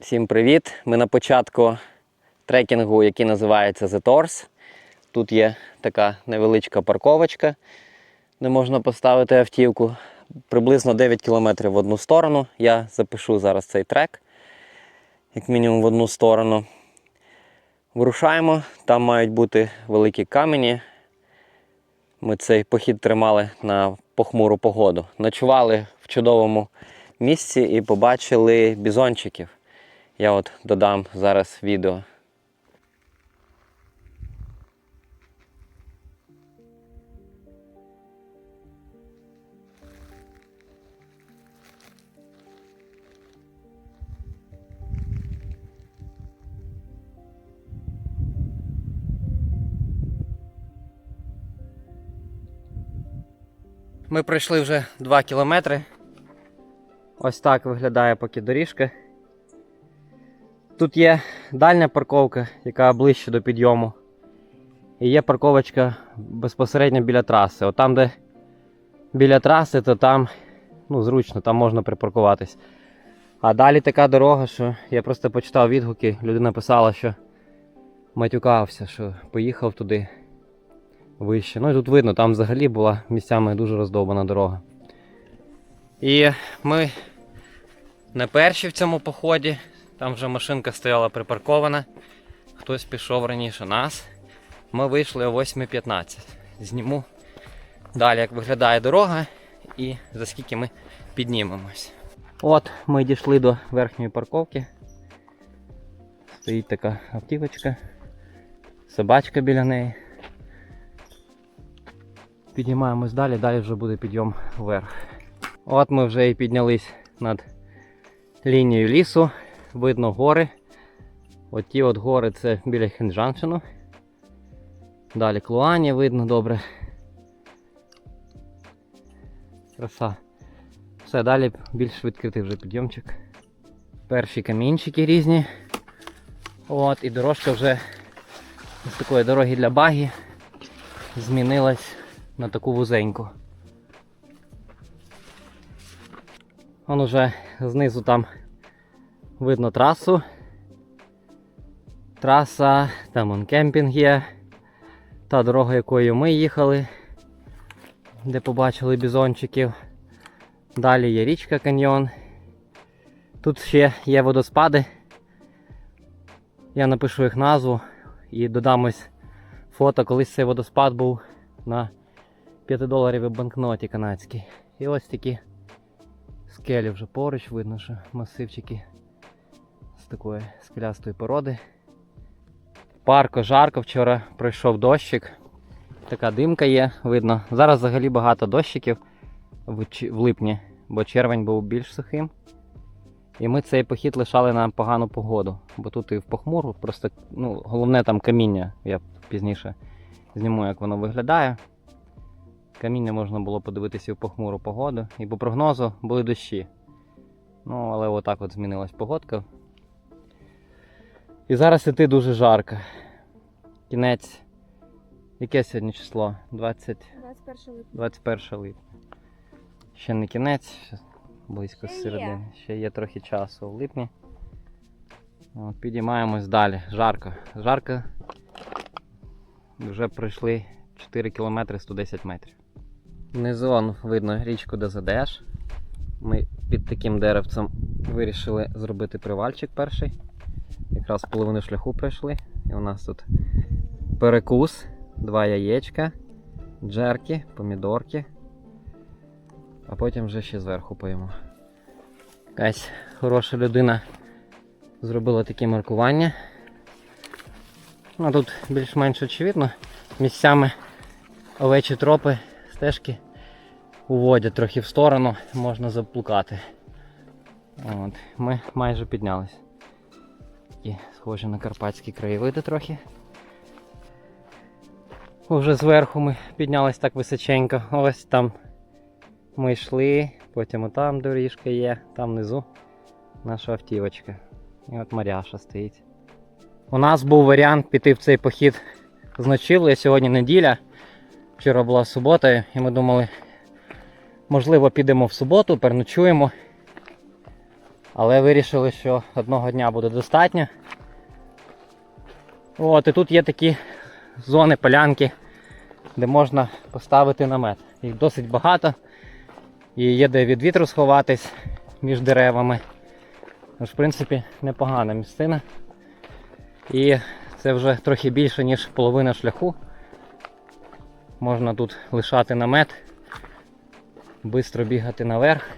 Всім привіт! Ми на початку трекінгу, який називається The Tors. Тут є така невеличка парковочка, де можна поставити автівку. Приблизно 9 кілометрів в одну сторону. Я запишу зараз цей трек, як мінімум в одну сторону. Вирушаємо, там мають бути великі камені. Ми цей похід тримали на похмуру погоду. Ночували в чудовому місці і побачили бізончиків. Я от додам зараз відео. Ми пройшли вже 2 кілометри. Ось так виглядає поки доріжка. Тут є дальня парковка, яка ближче до підйому. І є парковочка безпосередньо біля траси. От там, де біля траси, то там ну, зручно, там можна припаркуватись. А далі така дорога, що я просто почитав відгуки, людина писала, що матюкався, що поїхав туди вище. Ну і тут видно, там взагалі була місцями дуже роздовбана дорога. І ми не перші в цьому поході. Там вже машинка стояла припаркована. Хтось пішов раніше нас. Ми вийшли о 8.15. Зніму далі, як виглядає дорога і за скільки ми піднімемось. От ми дійшли до верхньої парковки. Стоїть така автівочка, собачка біля неї. Піднімаємось далі, далі вже буде підйом вверх. От ми вже і піднялись над лінією лісу. Видно гори. От ті от гори це біля Хенджаншину. Далі Клуані видно добре. Краса. Все, далі більш відкритий вже підйомчик. Перші камінчики різні. От, і дорожка вже з такої дороги для багі змінилась на таку вузеньку. Вон уже знизу там видно трасу. Траса, там он кемпінг є. Та дорога, якою ми їхали, де побачили бізончиків. Далі є річка каньйон. Тут ще є водоспади. Я напишу їх назву і додам ось фото, колись цей водоспад був на 5 доларів банкноті канадській. І ось такі скелі вже поруч, видно, що масивчики такої скелястої породи. Парко жарко, вчора пройшов дощик. Така димка є, видно. Зараз взагалі багато дощиків в, в липні, бо червень був більш сухим. І ми цей похід лишали на погану погоду, бо тут і в похмуру, просто ну, головне там каміння. Я пізніше зніму, як воно виглядає. Каміння можна було подивитися в похмуру погоду. І по прогнозу були дощі. Ну, але отак от змінилась погодка. І зараз іти дуже жарко. Кінець. Яке сьогодні число? 20... 21 липня. 21 липня. Ще не кінець, ще близько Ще є. Ще є трохи часу в липні. От, підіймаємось далі. Жарко. Жарко. Вже пройшли 4 кілометри 110 метрів. Внизу видно річку ДЗДШ. Ми під таким деревцем вирішили зробити привальчик перший. Якраз половину шляху пройшли. І у нас тут перекус, два яєчка, джерки, помідорки. А потім вже ще зверху поїмо. Якась хороша людина зробила такі маркування. Ну, тут більш-менш очевидно. Місцями овечі тропи, стежки уводять трохи в сторону, можна заплукати. От, ми майже піднялись. Такі схожі на карпатські краєвиди трохи. Уже зверху ми піднялись так височенько. Ось там ми йшли, потім отам доріжка є, там внизу наша автівочка. І от Маряша стоїть. У нас був варіант піти в цей похід з ночівлею. Сьогодні неділя. Вчора була субота, і ми думали, можливо, підемо в суботу, переночуємо. Але вирішили, що одного дня буде достатньо. От, і тут є такі зони, полянки, де можна поставити намет. Їх досить багато. І є де від вітру сховатись між деревами. Тож, в принципі, непогана місцина. І це вже трохи більше, ніж половина шляху. Можна тут лишати намет, швидко бігати наверх,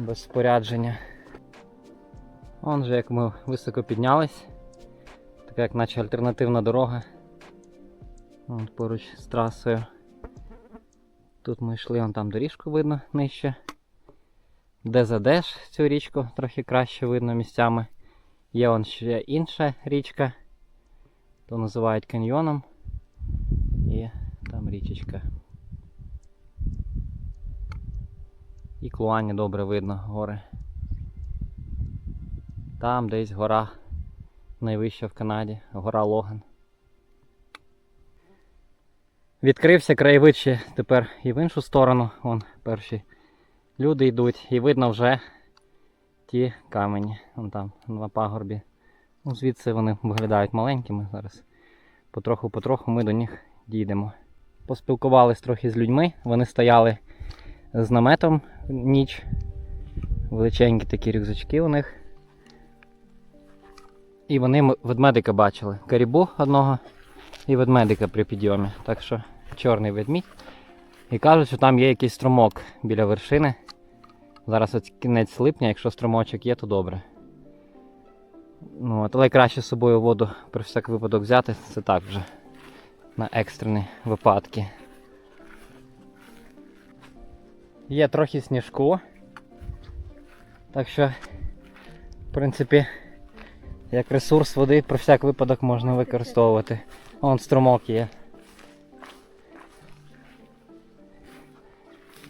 без спорядження. Вон же як ми високо піднялись, така як наче альтернативна дорога. Вон поруч з трасою. Тут ми йшли, вон там доріжку видно нижче. Де задеш цю річку, трохи краще видно місцями. Є вон ще інша річка, то називають каньйоном. І там річечка. І Клуані добре видно гори. Там десь гора найвища в Канаді, гора Логан. Відкрився краєвид ще тепер і в іншу сторону. Вон перші люди йдуть, і видно вже ті камені. Вон там на пагорбі. Ну, звідси вони виглядають маленькими зараз. Потроху-потроху ми до них дійдемо. Поспілкувались трохи з людьми. Вони стояли з наметом ніч. Величенькі такі рюкзачки у них. І вони ведмедика бачили. Карібу одного і ведмедика при підйомі. Так що чорний ведмідь. І кажуть, що там є якийсь струмок біля вершини. Зараз от кінець липня, якщо струмочок є, то добре. Ну, от, але краще з собою воду про всяк випадок взяти, це так вже. На екстрені випадки. Є трохи сніжку. Так що, в принципі, як ресурс води про всяк випадок можна використовувати. Вон струмок є.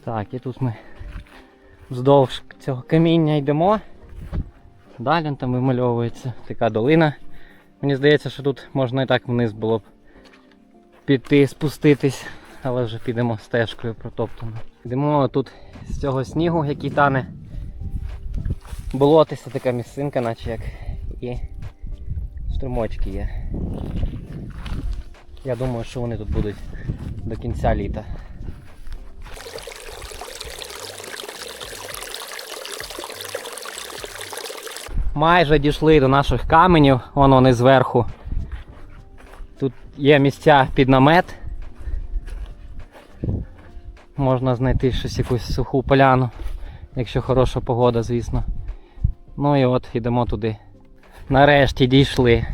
Так, і тут ми вздовж цього каміння йдемо. Далі там вимальовується така долина. Мені здається, що тут можна і так вниз було б піти, спуститись, але вже підемо стежкою протоптано. Йдемо тут з цього снігу, який тане. Болотиста така місцинка, наче як і струмочки є. Я думаю, що вони тут будуть до кінця літа. Майже дійшли до наших каменів, вон вони зверху. Тут є місця під намет. Можна знайти щось якусь суху поляну, якщо хороша погода, звісно. Ну і от йдемо туди. Нарешті дійшли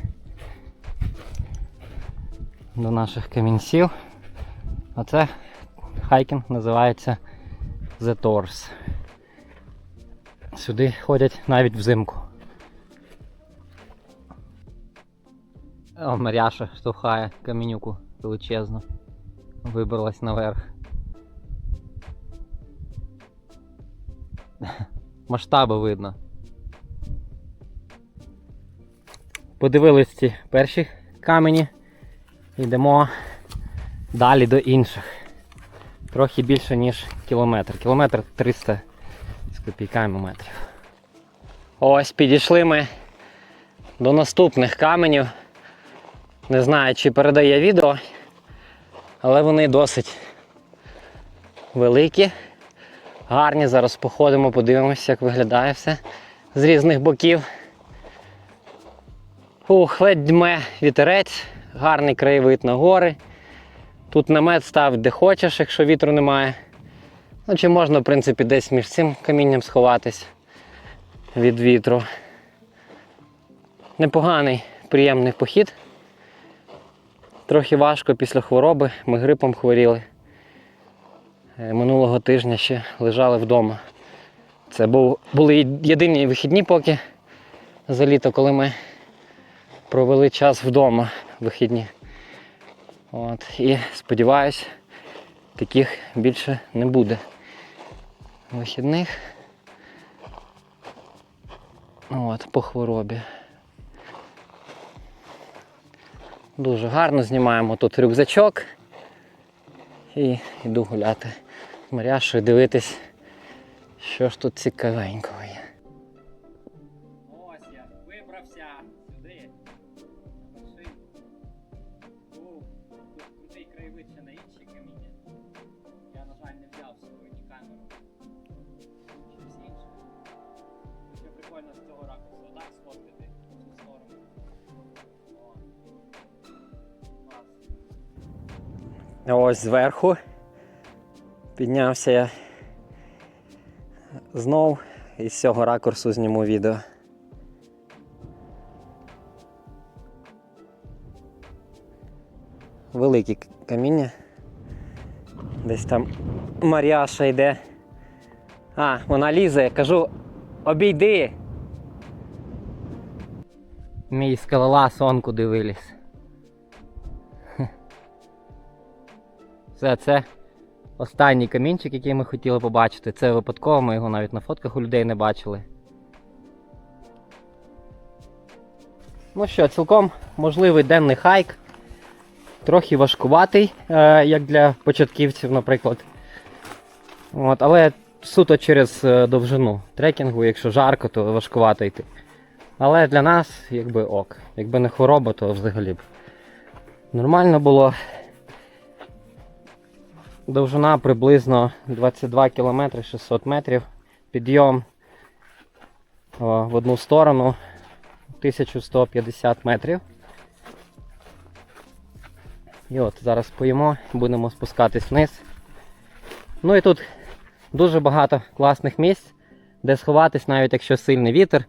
до наших камінців. Оце хайкінг називається The Tors. Сюди ходять навіть взимку. О, Маряша штовхає камінюку величезну. Вибралась наверх. Масштаби видно. Подивились ці перші камені. Йдемо далі до інших. Трохи більше, ніж кілометр. Кілометр 300 з копійками метрів. Ось підійшли ми до наступних каменів. Не знаю, чи передає відео, але вони досить великі, гарні. Зараз походимо, подивимося, як виглядає все з різних боків. Ух, ледь дме вітерець, гарний краєвид на гори. Тут намет став де хочеш, якщо вітру немає. Ну, чи можна, в принципі, десь між цим камінням сховатись від вітру. Непоганий, приємний похід. Трохи важко після хвороби, ми грипом хворіли. Е, Минулого тижня ще лежали вдома. Це були єдині вихідні поки за літо, коли ми провели час вдома вихідні. От, і сподіваюсь, таких більше не буде вихідних. От, по хворобі. Дуже гарно знімаємо тут рюкзачок і йду гуляти з Маряшою, дивитись, що ж тут цікавенького є. я вибрався сюди. Тут крутий краєвид ще на інші каміння. Я, на жаль, не взяв з собою ні камеру. Щось інше. Ще прикольно з цього ракурсу отак сфоткати в цю сторону. Ось зверху піднявся я знов і з цього ракурсу зніму відео. Великі каміння. Десь там Маріаша йде. А, вона лізе, кажу, обійди. Мій скалолаз он куди виліз. Все, це останній камінчик, який ми хотіли побачити. Це випадково, ми його навіть на фотках у людей не бачили. Ну що, цілком можливий денний хайк. Трохи важкуватий, е, як для початківців, наприклад. От, але суто через е, довжину трекінгу, якщо жарко, то важкувато йти. Але для нас якби ок. Якби не хвороба, то взагалі б нормально було. Довжина приблизно 22 км 600 метрів. Підйом в одну сторону 1150 метрів. І от зараз поїмо, будемо спускатись вниз. Ну і тут дуже багато класних місць, де сховатись, навіть якщо сильний вітер.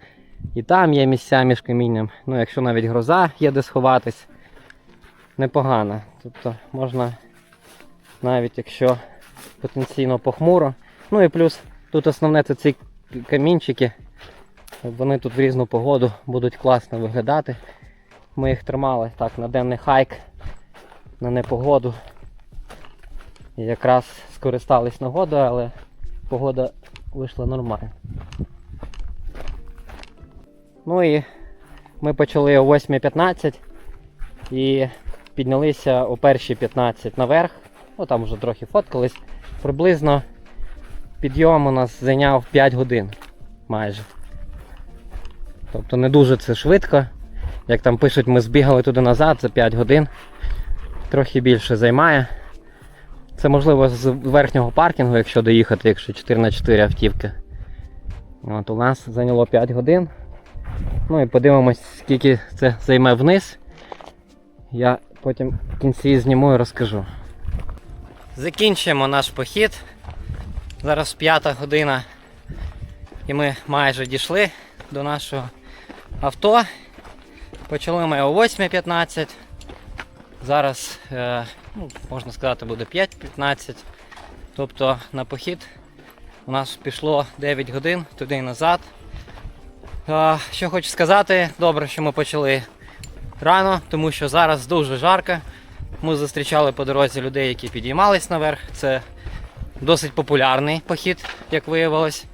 І там є місця між камінням. Ну, якщо навіть гроза є де сховатись, непогано. Тобто можна навіть якщо потенційно похмуро. Ну і плюс тут основне це ці камінчики. Вони тут в різну погоду будуть класно виглядати. Ми їх тримали так на денний хайк, на непогоду. І якраз скористались нагодою, але погода вийшла нормально. Ну і ми почали о 8.15 і піднялися о перші 15 наверх. Ну там вже трохи фоткались. Приблизно підйом у нас зайняв 5 годин майже. Тобто не дуже це швидко. Як там пишуть, ми збігали туди назад за 5 годин. Трохи більше займає. Це можливо з верхнього паркінгу, якщо доїхати, якщо 4 на 4 автівки. От, у нас зайняло 5 годин. Ну і подивимось, скільки це займе вниз. Я потім в кінці зніму і розкажу. Закінчуємо наш похід. Зараз п'ята година. І ми майже дійшли до нашого авто. Почали ми о 8.15. Зараз, е, ну, можна сказати, буде 5.15. Тобто на похід у нас пішло 9 годин туди і назад. Е, що хочу сказати, добре, що ми почали рано, тому що зараз дуже жарко. Ми зустрічали по дорозі людей, які підіймались наверх. Це досить популярний похід, як виявилось.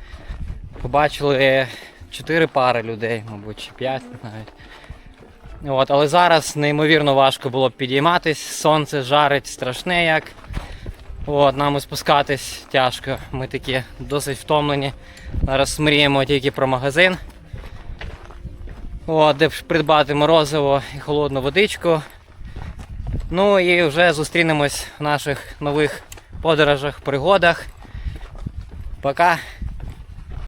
Побачили 4 пари людей, мабуть, чи 5 навіть. От, але зараз неймовірно важко було б підійматись, сонце жарить страшне як. От, нам і спускатись тяжко. Ми такі досить втомлені. Зараз мріємо тільки про магазин. От, де придбати морозиво і холодну водичку. Ну і вже зустрінемось в наших нових подорожах, пригодах. Пока.